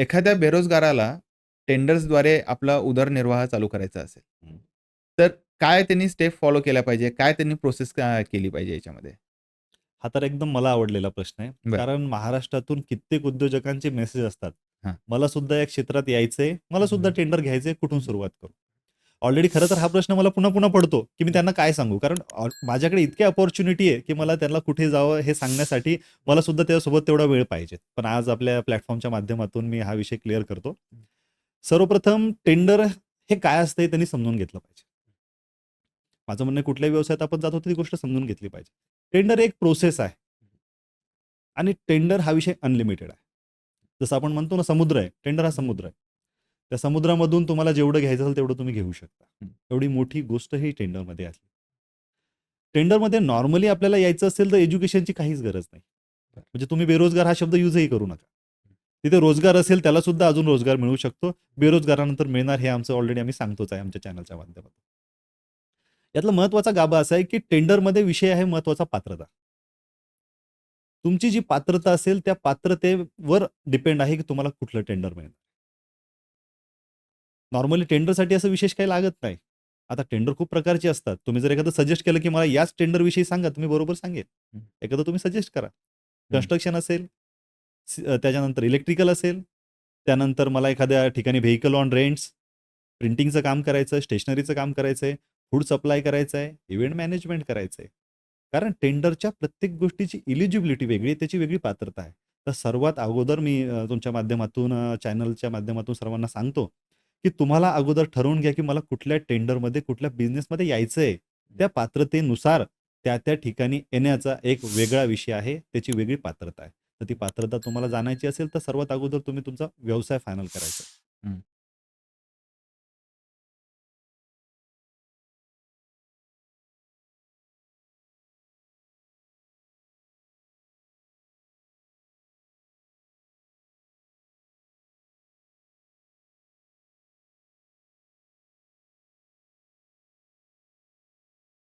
एखाद्या बेरोजगाराला टेंडर्सद्वारे आपला उदरनिर्वाह चालू करायचा असेल. तर काय त्यांनी स्टेप फॉलो केल्या पाहिजे? काय त्यांनी प्रोसेस केली पाहिजे याच्यामध्ये? हा तर एकदम मला आवडलेला प्रश्न आहे. कारण महाराष्ट्रातून कित्येक उद्योजकांचे मेसेज असतात. मला सुद्धा या क्षेत्रात यायचंय, मला सुद्धा. टेंडर घ्यायचंय, कुठून सुरुवात करू? ऑलरेडी खरं तर हा प्रश्न मला पुन्हा-पुन्हा पडतो, की मी त्यांना काय सांगू? कारण माझ्याकडे इतकी अपॉर्च्युनिटी आहे, की मला त्यांना कुठे जावं हे सांगण्यासाठी मला सुद्धा त्याच्यासोबत तेवढा वेळ पाहिजे. पण आज आपल्या प्लॅटफॉर्मच्या माध्यमातून मी हा विषय क्लिअर करतो. सर्वप्रथम टेंडर हे काय असतं हे त्यांनी समजून घेतलं पाहिजे. माझं म्हणणं कुठल्याही व्यवसायात आपण जातो ती गोष्ट समजून घेतली पाहिजे. टेंडर एक प्रोसेस आहे. आणि टेंडर हा विषय अनलिमिटेड आहे. जसं आपण म्हणतो ना समुद्र आहे. टेंडर हा समुद्र आहे. त्या समुद्रामधून तुम्हाला जेवढं घ्यायचं असेल तेवढं तुम्ही घेऊ शकता. एवढी मोठी गोष्ट ही टेंडरमध्ये आहे. टेंडरमध्ये नॉर्मली आपल्याला यायचं असेल तर एज्युकेशनची काहीच गरज नाही. म्हणजे तुम्ही बेरोजगार हा शब्द युजही करू नका. तिथे रोजगार असेल त्याला सुद्धा अजून रोजगार मिळू शकतो. बेरोजगारानंतर मिळणार हे आमचं ऑलरेडी आम्ही सांगतोच आहे आमच्या चॅनलच्या माध्यमातून. यातला महत्त्वाचा गाभा असा आहे, की टेंडरमध्ये विषय आहे महत्त्वाचा पात्रता. तुमची जी पात्रता असेल त्या पात्रतेवर डिपेंड आहे, की तुम्हाला कुठलं टेंडर मिळेल. नॉर्मली टेंडरसाठी असं विशेष काही लागत नाही. आता टेंडर खूप प्रकारचे असतात. तुम्ही जर एखादं सजेस्ट केलं, की मला याच टेंडरविषयी सांगा, तर मी बरोबर सांगेन. हं. एखादं तुम्ही सजेस्ट करा. कन्स्ट्रक्शन असेल, त्याच्यानंतर इलेक्ट्रिकल असेल, त्यानंतर मला एखाद्या ठिकाणी व्हेइकल ऑन रेंट्स, प्रिंटिंगचं काम करायचं स्टेशनरीचं काम करायचं आहे, फूड सप्लाय करायचं आहे, इव्हेंट मॅनेजमेंट करायचं आहे. कारण टेंडरच्या प्रत्येक गोष्टीची एलिजिबिलिटी वेगळी त्याची वेगळी पात्रता आहे. तर सर्वात अगोदर मी तुमच्या माध्यमातून चॅनलच्या माध्यमातून सर्वांना सांगतो, की तुम्हाला अगोदर ठरवून घ्या, की मला कुठल्या टेंडरमध्ये, कुठल्या बिझनेसमध्ये यायचंय. त्या पात्रतेनुसार त्या-त्या ठिकाणी येण्याचा एक वेगळा विषय आहे. त्याची वेगळी पात्रता आहे. तर ती पात्रता तुम्हाला जाणायची असेल तर सर्वात अगोदर तुम्ही तुमचा व्यवसाय फायनल करायचा.